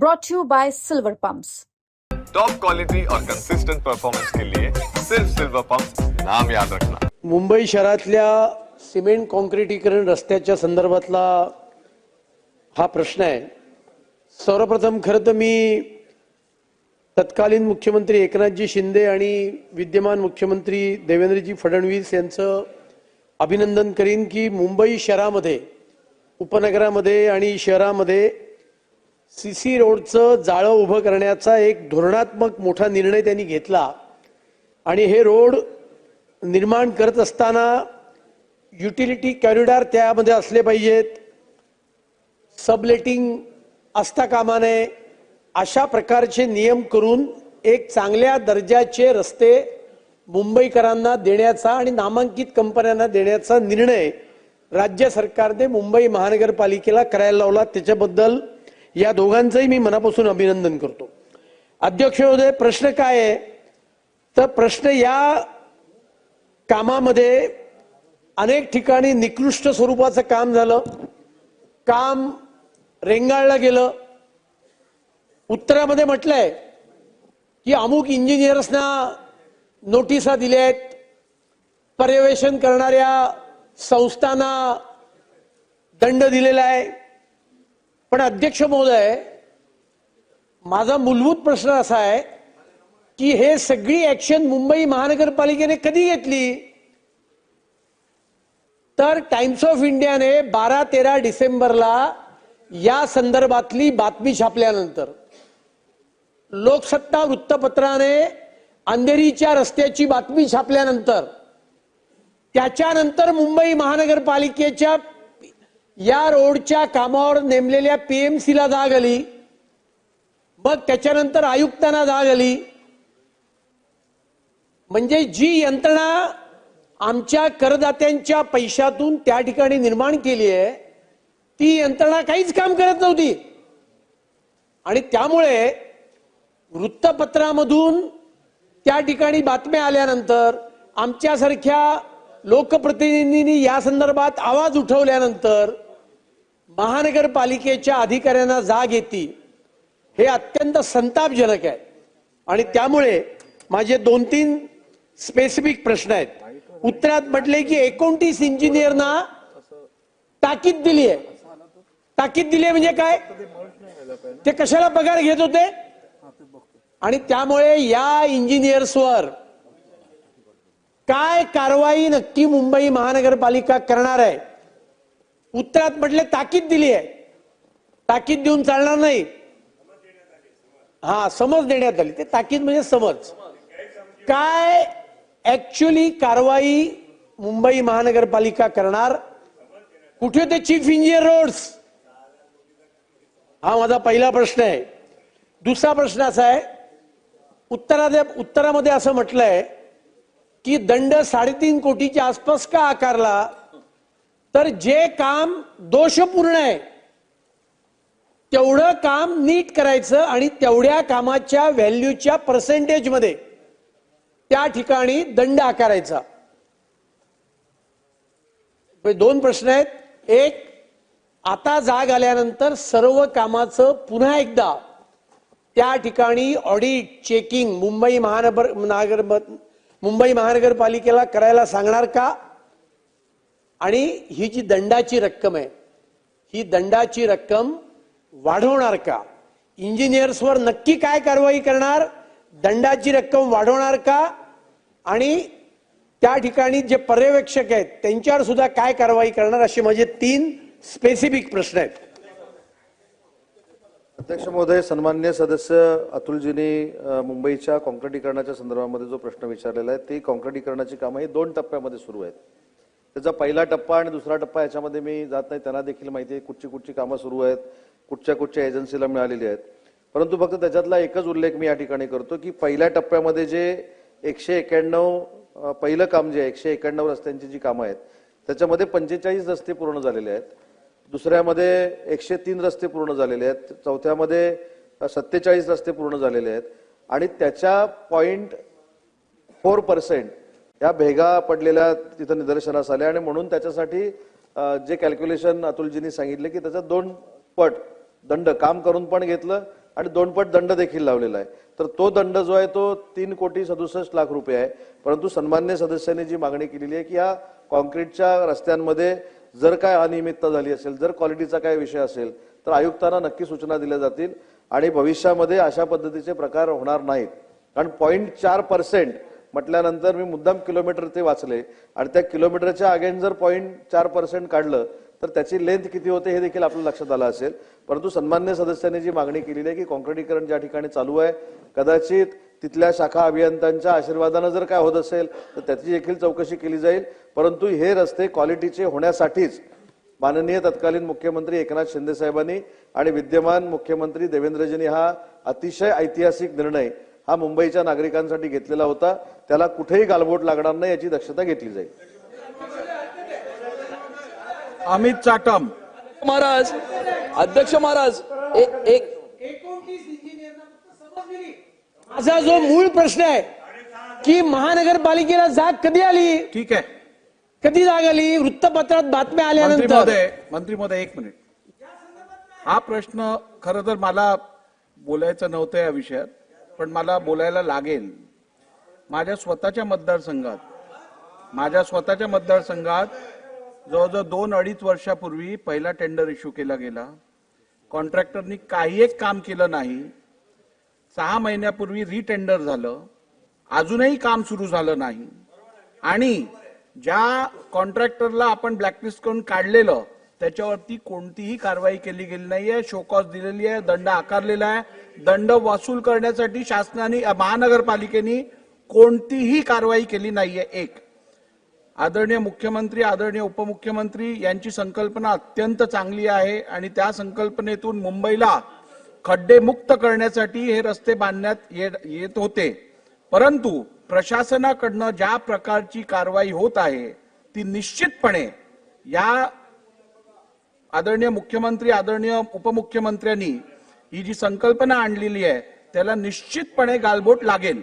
brought to you by Silver Pumps. Top quality और consistent performance के लिए सिर्फ सिल्वर पंप नाम याद रखना मुंबई शहरातल्या सिमेंट कॉन्क्रिटीकरण रस्त्याच्या संदर्भातला हा प्रश्न आहे सर्वप्रथम खरं तर मी तत्कालीन मुख्यमंत्री एकनाथजी शिंदे आणि विद्यमान मुख्यमंत्री देवेंद्रजी फडणवीस यांचं अभिनंदन करीन की मुंबई शहरामध्ये उपनगरामध्ये आणि शहरामध्ये सी सी रोडचं जाळं उभं करण्याचा एक धोरणात्मक मोठा निर्णय त्यांनी घेतला. आणि हे रोड निर्माण करत असताना युटिलिटी कॉरिडॉर त्यामध्ये असले पाहिजेत. सबलेटिंग असता कामा नये. अशा प्रकारचे नियम करून एक चांगल्या दर्जाचे रस्ते मुंबईकरांना देण्याचा आणि नामांकित कंपन्यांना देण्याचा निर्णय राज्य सरकारने मुंबई महानगरपालिकेला करायला लावला. त्याच्याबद्दल या दोघांचंही मी मनापासून अभिनंदन करतो. अध्यक्ष महोदय प्रश्न काय आहे? तर प्रश्न या कामामध्ये अनेक ठिकाणी निकृष्ट स्वरूपाचं काम झालं. काम रेंगाळलं गेलं. उत्तरामध्ये म्हटलंय की अमुक इंजिनियर्सना नोटिसा दिल्या आहेत. पर्यवेक्षण करणाऱ्या संस्थांना दंड दिलेला आहे. पण अध्यक्ष महोदय माझा मूलभूत प्रश्न असा आहे की हे सगळी ऍक्शन मुंबई महानगरपालिकेने कधी घेतली? तर टाइम्स ऑफ इंडियाने बारा तेरा डिसेंबरला या संदर्भातली बातमी छापल्यानंतर लोकसत्ता वृत्तपत्राने अंधेरीच्या रस्त्याची बातमी छापल्यानंतर त्याच्यानंतर मुंबई महानगरपालिकेच्या या रोडच्या कामावर नेमलेल्या पीएमसीला जाग आली. मग त्याच्यानंतर आयुक्तांना जाग आली. म्हणजे जी यंत्रणा आमच्या करदात्यांच्या पैशातून त्या ठिकाणी निर्माण केली आहे ती यंत्रणा काहीच काम करत नव्हती. आणि त्यामुळे वृत्तपत्रामधून त्या ठिकाणी बातम्या आल्यानंतर आमच्यासारख्या लोकप्रतिनिधींनी या संदर्भात आवाज उठवल्यानंतर महानगरपालिकेच्या अधिकाऱ्यांना जाग येते. हे अत्यंत संतापजनक आहे. आणि त्यामुळे माझे दोन तीन स्पेसिफिक प्रश्न आहेत. उत्तरात म्हटले की एकोणतीस इंजिनियरना ताकीद दिली आहे. ताकीद दिली आहे म्हणजे काय? ते कशाला पगार घेत होते? आणि त्यामुळे या इंजिनियर्सवर काय कारवाई नक्की मुंबई महानगरपालिका करणार आहे? उत्तरात म्हटले ताकीद दिली आहे. ताकीद देऊन चालणार नाही. हा समज देण्यात आली. ते ताकीद म्हणजे समज. काय ऍक्च्युली कारवाई मुंबई महानगरपालिका करणार? कुठे ते चीफ इंजिनियर रोड्स हा माझा पहिला प्रश्न आहे. दुसरा प्रश्न असा आहे उत्तरात उत्तरामध्ये असं म्हटलंय की दंड साडेतीन कोटीच्या आसपास का आकारला? तर जे काम दोषपूर्ण आहे तेवढं काम नीट करायचं आणि तेवढ्या कामाच्या व्हॅल्यूच्या पर्सेंटेजमध्ये त्या ठिकाणी दंड आकारायचा. दोन प्रश्न आहेत. एक आता जाग आल्यानंतर सर्व कामाचं पुन्हा एकदा त्या ठिकाणी ऑडिट चेकिंग मुंबई महानगर नागर मुंबई महानगरपालिकेला करायला सांगणार का? आणि ही जी दंडाची रक्कम आहे ही दंडाची रक्कम वाढवणार का? इंजिनियर्सवर नक्की काय कारवाई करणार? दंडाची रक्कम वाढवणार का? आणि त्या ठिकाणी जे पर्यवेक्षक आहेत त्यांच्यावर सुद्धा काय कारवाई करणार असे माझे तीन स्पेसिफिक प्रश्न आहेत. अध्यक्ष महोदय सन्मान्य सदस्य अतुलजींनी मुंबईच्या कॉन्क्रिटीकरणाच्या संदर्भामध्ये जो प्रश्न विचारलेला आहे ती कॉन्क्रिटीकरणाची कामं ही दोन टप्प्यामध्ये सुरू आहेत. त्याचा पहिला टप्पा आणि दुसरा टप्पा याच्यामध्ये मी जात नाही. त्यांना देखील माहिती आहे कुठची कुठची कामं सुरू आहेत कुठच्या कुठच्या एजन्सीला मिळालेली आहेत. परंतु फक्त त्याच्यातला एकच उल्लेख मी या ठिकाणी करतो की पहिल्या टप्प्यामध्ये जे एकशे एक्याण्णव पहिलं काम जे आहे एकशे एक्याण्णव रस्त्यांची जी कामं आहेत त्याच्यामध्ये पंचेचाळीस रस्ते पूर्ण झालेले आहेत. दुसऱ्यामध्ये एकशे तीन रस्ते पूर्ण झालेले आहेत. चौथ्यामध्ये सत्तेचाळीस रस्ते पूर्ण झालेले आहेत. आणि त्याच्या पॉईंट फोर पर्सेंट या भेगा पडलेल्या तिथं निदर्शनास आल्या आणि म्हणून त्याच्यासाठी जे कॅल्क्युलेशन अतुलजींनी सांगितले की त्याचं दोन पट दंड काम करून पण घेतलं आणि दोन पट दंड देखील लावलेला आहे. तर तो दंड जो आहे तो तीन कोटी सदुसष्ट लाख रुपये आहे. परंतु सन्मान्य सदस्यांनी जी मागणी केलेली आहे की या कॉन्क्रीटच्या रस्त्यांमध्ये जर काय अनियमितता झाली असेल जर क्वालिटीचा काय विषय असेल तर आयुक्तांना नक्की सूचना दिल्या जातील आणि भविष्यामध्ये अशा पद्धतीचे प्रकार होणार नाहीत. कारण पॉईंट चार पर्सेंट म्हटल्यानंतर मी मुद्दाम किलोमीटर ते वाचले. आणि त्या किलोमीटरच्या अगेन जर पॉईंट चार पर्सेंट काढलं तर त्याची लेंथ किती होते हे देखील आपल्या लक्षात आलं असेल. परंतु सन्मान्य सदस्यांनी जी मागणी केलेली आहे की कॉन्क्रिटीकरण ज्या ठिकाणी चालू आहे कदाचित तिथल्या शाखा अभियंत्यांच्या आशीर्वादानं जर काय होत असेल तर त्याची देखील चौकशी केली जाईल. परंतु हे रस्ते क्वालिटीचे होण्यासाठीच माननीय तत्कालीन मुख्यमंत्री एकनाथ शिंदे साहेबांनी आणि विद्यमान मुख्यमंत्री देवेंद्रजींनी हा अतिशय ऐतिहासिक निर्णय हा मुंबईच्या नागरिकांसाठी घेतलेला होता. त्याला कुठेही गालबोट लागणार नाही याची दक्षता घेतली जाईल. अमित चाटम. महाराज अध्यक्ष महाराज एक एक माझा जो मूळ प्रश्न आहे की महानगरपालिकेला जाग कधी आली? ठीक आहे. कधी जाग आली? वृत्तपत्रात बातम्या मंत्री आल्यानंतर महोदय मंत्री महोदय एक मिनिट. हा प्रश्न खरं तर मला बोलायचं नव्हतं या विषयात. पण मला बोलायला लागेल. माझ्या स्वतःच्या मतदारसंघात माझ्या स्वतःच्या मतदारसंघात जवळजवळ दोन अडीच वर्षापूर्वी पहिला टेंडर इश्यू केला गेला. कॉन्ट्रॅक्टरनी काही एक काम केलं नाही. सहा महिन्यापूर्वी रिटेंडर झालं. अजूनही काम सुरू झालं नाही. आणि ज्या कॉन्ट्रॅक्टरला आपण ब्लॅकलिस्ट करून काढलेलं त्याच्यावरती कोणतीही कारवाई केली गेली नाहीये. शोकॉस दिलेली आहे दंड आकारलेला आहे. दंड वसूल करण्यासाठी शासनाने महानगरपालिकेने कोणतीही कारवाई केली नाहीये. एक. आदरणीय मुख्यमंत्री आदरणीय उपमुख्यमंत्री यांची संकल्पना अत्यंत चांगली आहे आणि त्या संकल्पनेतून मुंबईला खड्डे मुक्त करण्यासाठी हे रस्ते बांधण्यात ये- येत होते. परंतु प्रशासनाकडनं ज्या प्रकारची कारवाई होत आहे ती निश्चितपणे या आदरणीय मुख्यमंत्री आदरणीय उपमुख्यमंत्र्यांनी ही जी संकल्पना आणलेली आहे त्याला निश्चितपणे गालबोट लागेल.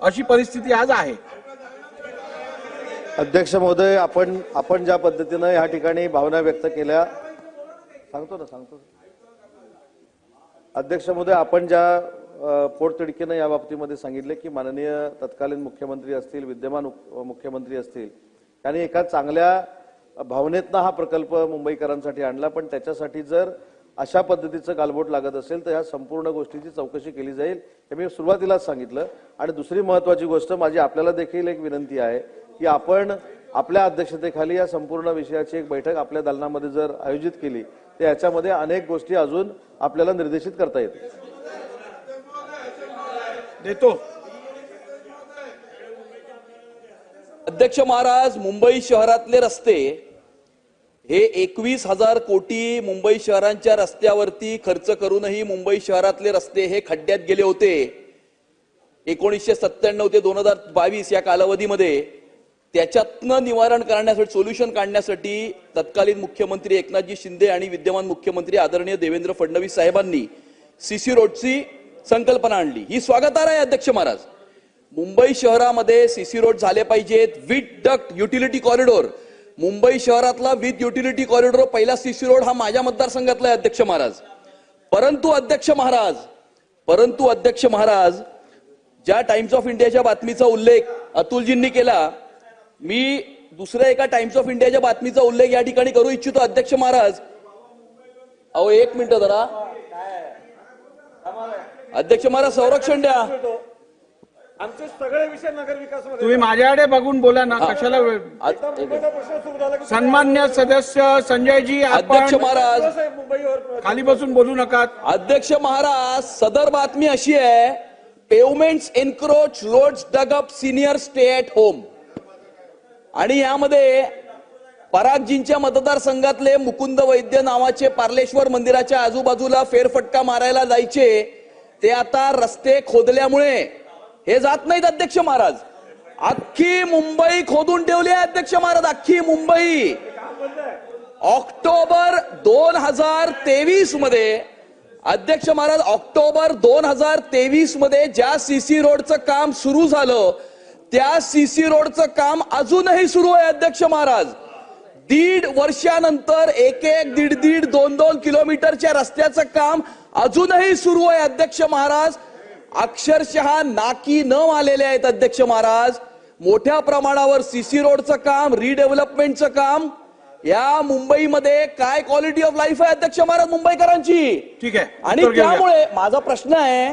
अशी परिस्थिती आज आहे. अध्यक्ष महोदय आपण आपण ज्या पद्धतीनं या ठिकाणी भावना व्यक्त केल्या सांगतो ना सांगतो. अध्यक्ष महोदय आपण ज्या पोटतिडकीनं या बाबतीमध्ये सांगितले की माननीय तत्कालीन मुख्यमंत्री असतील विद्यमान उप- मुख्यमंत्री असतील त्यांनी एका चांगल्या भावनेतनं हा प्रकल्प मुंबईकरांसाठी आणला पण त्याच्यासाठी जर अशा पद्धतीचं गालबोट लागत असेल तर ह्या संपूर्ण गोष्टीची चौकशी केली जाईल हे मी सुरुवातीलाच सांगितलं. आणि दुसरी महत्वाची गोष्ट माझी आपल्याला देखील एक विनंती आहे की आपण आपल्या अध्यक्षतेखाली या संपूर्ण विषयाची एक बैठक आपल्या दालनामध्ये जर आयोजित केली तर याच्यामध्ये अनेक गोष्टी अजून आपल्याला निर्देशित करता येतील. देतो. अध्यक्ष महाराज मुंबई शहरातले रस्ते हे एकवीस हजार कोटी मुंबई शहरांच्या रस्त्यावरती खर्च करूनही मुंबई शहरातले रस्ते हे खड्ड्यात गेले होते. एकोणीसशे सत्त्याण्णव ते दोन हजार बावीस या कालावधीमध्ये त्याच्यातनं निवारण करण्यासाठी सोल्युशन काढण्यासाठी तत्कालीन मुख्यमंत्री एकनाथजी शिंदे आणि विद्यमान मुख्यमंत्री आदरणीय देवेंद्र फडणवीस साहेबांनी सीसी रोडची संकल्पना आणली. ही स्वागतार आहे अध्यक्ष महाराज. मुंबई शहरामध्ये सीसी रोड झाले पाहिजेत. With duct utility corridor. Mumbai शहरातला विथ युटिलिटी कॉरिडोर पहिला सीसी रोड हा माझ्या मतदारसंघातला आहे अध्यक्ष महाराज. परंतु अध्यक्ष महाराज परंतु अध्यक्ष महाराज ज्या टाइम्स ऑफ इंडियाच्या बातमीचा उल्लेख अतुलजींनी केला मी दुसऱ्या एका टाइम्स ऑफ इंडियाच्या बातमीचा उल्लेख या ठिकाणी करू इच्छितो अध्यक्ष महाराज. अहो एक मिनिट जरा. अध्यक्ष महाराज संरक्षण द्या. आमचे सगळे विषय नगर तुम्ही माझ्याकडे बघून बोला ना कशाला वेळ सन्मान्य सदस्य संजयजी अध्यक्ष महाराज मुंबईवर खाली बसून बोलू नका. अध्यक्ष महाराज सदर बातमी अशी आहे pavements encroach roads dug up senior stay at home आणि यामध्ये परागजींच्या मतदारसंघातले मुकुंद वैद्य नावाचे पार्लेश्वर मंदिराच्या आजूबाजूला फेरफटका मारायला जायचे ते आता रस्ते खोदल्यामुळे हे जात नाहीत अध्यक्ष महाराज. अख्खी मुंबई खोदून ठेवली आहे अध्यक्ष महाराज अख्खी मुंबई. ऑक्टोबर दोन हजार तेवीसमध्ये अध्यक्ष महाराज ऑक्टोबर दोन हजार तेवीसमध्ये ज्या सीसी रोडचं काम सुरू झालं त्या सीसी रोडचं काम अजूनही सुरू आहे अध्यक्ष महाराज. दीड वर्षानंतर एक एक दीड दीड दोन दोन किलोमीटरच्या रस्त्याचं काम अजूनही सुरू आहे अध्यक्ष महाराज. अक्षरशः नाकी न आलेले आहेत अध्यक्ष महाराज. मोठ्या प्रमाणावर सीसी रोडचं काम रिडेव्हलपमेंटचं काम. या मुंबईमध्ये काय क्वालिटी ऑफ लाईफ आहे अध्यक्ष महाराज मुंबईकरांची? ठीक आहे. आणि. त्यामुळे माझा प्रश्न आहे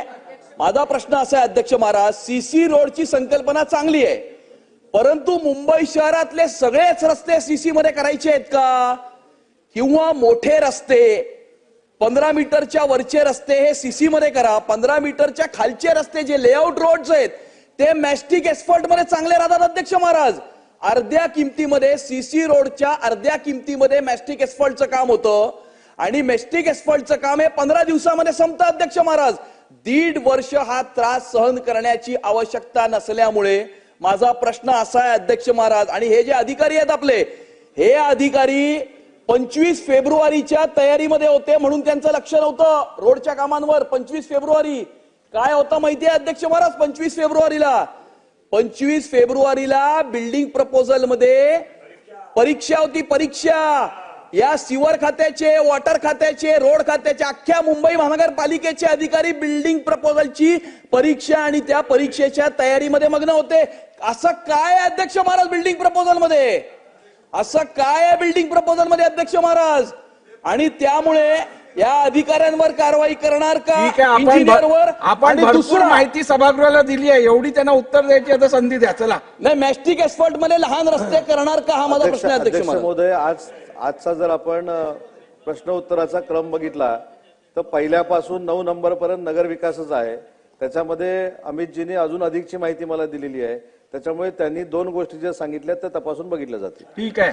माझा प्रश्न असा आहे अध्यक्ष महाराज सीसी रोडची संकल्पना चांगली आहे. परंतु मुंबई शहरातले सगळेच रस्ते सीसी मध्ये करायचे आहेत का? किंवा मोठे रस्ते पंधरा मीटरच्या वरचे रस्ते हे सीसी मध्ये करा. पंधरा मीटरच्या खालचे रस्ते जे लेआउट रोड्स आहेत ते मॅस्टिक एक्सपर्टमध्ये चांगले राहतात अध्यक्ष महाराज. अर्ध्या किमतीमध्ये सीसी रोडच्या अर्ध्या किमतीमध्ये मॅस्टिक एक्सपर्टचं काम होतं. आणि मॅस्टिक एक्सपर्टचं काम हे पंधरा दिवसामध्ये संपतं अध्यक्ष महाराज. दीड वर्ष हा त्रास सहन करण्याची आवश्यकता नसल्यामुळे माझा प्रश्न असा आहे अध्यक्ष महाराज. आणि हे जे अधिकारी आहेत आपले हे अधिकारी पंचवीस फेब्रुवारीच्या तयारीमध्ये होते म्हणून त्यांचं लक्ष नव्हतं. रोडच्या कामांवर पंचवीस फेब्रुवारी. काय होतं माहितीये अध्यक्ष महाराज? पंचवीस फेब्रुवारीला. पंचवीस फेब्रुवारीला बिल्डिंग प्रपोजलमध्ये परीक्षा होती परीक्षा. या सिवर खात्याचे वॉटर खात्याचे रोड खात्याचे अख्ख्या मुंबई महानगरपालिकेचे अधिकारी बिल्डिंग प्रपोजलची परीक्षा आणि त्या परीक्षेच्या तयारीमध्ये मग्न होते. असं काय अध्यक्ष महाराज बिल्डिंग प्रपोजलमध्ये? असं काय आहे बिल्डिंग प्रपोजलमध्ये अध्यक्ष महाराज? आणि त्यामुळे या अधिकाऱ्यांवर कारवाई करणार का? ठीक आहे आपण इंजिनियरवर आपण आणि भरपूर दुसरा माहिती सभागृहाला दिली आहे. एवढी त्यांना उत्तर द्यायची आता संधी द्या. चला. नाही मॅस्टिक एक्सपर्टमध्ये लहान रस्ते करणार का? हा माझा अध्यक्ष प्रश्न आहे अध्यक्ष अध्यक्ष महाराज. महोदय आज आजचा जर आपण अ, प्रश्न उत्तराचा क्रम बघितला तर पहिल्यापासून नऊ नंबर पर्यंत नगर विकासच आहे. त्याच्यामध्ये अमितजींनी अजून अधिकची माहिती मला दिलेली आहे. त्याच्यामुळे त्यांनी दोन गोष्टी ज्या सांगितल्या त्या तपासून बघितल्या जातील. ठीक आहे.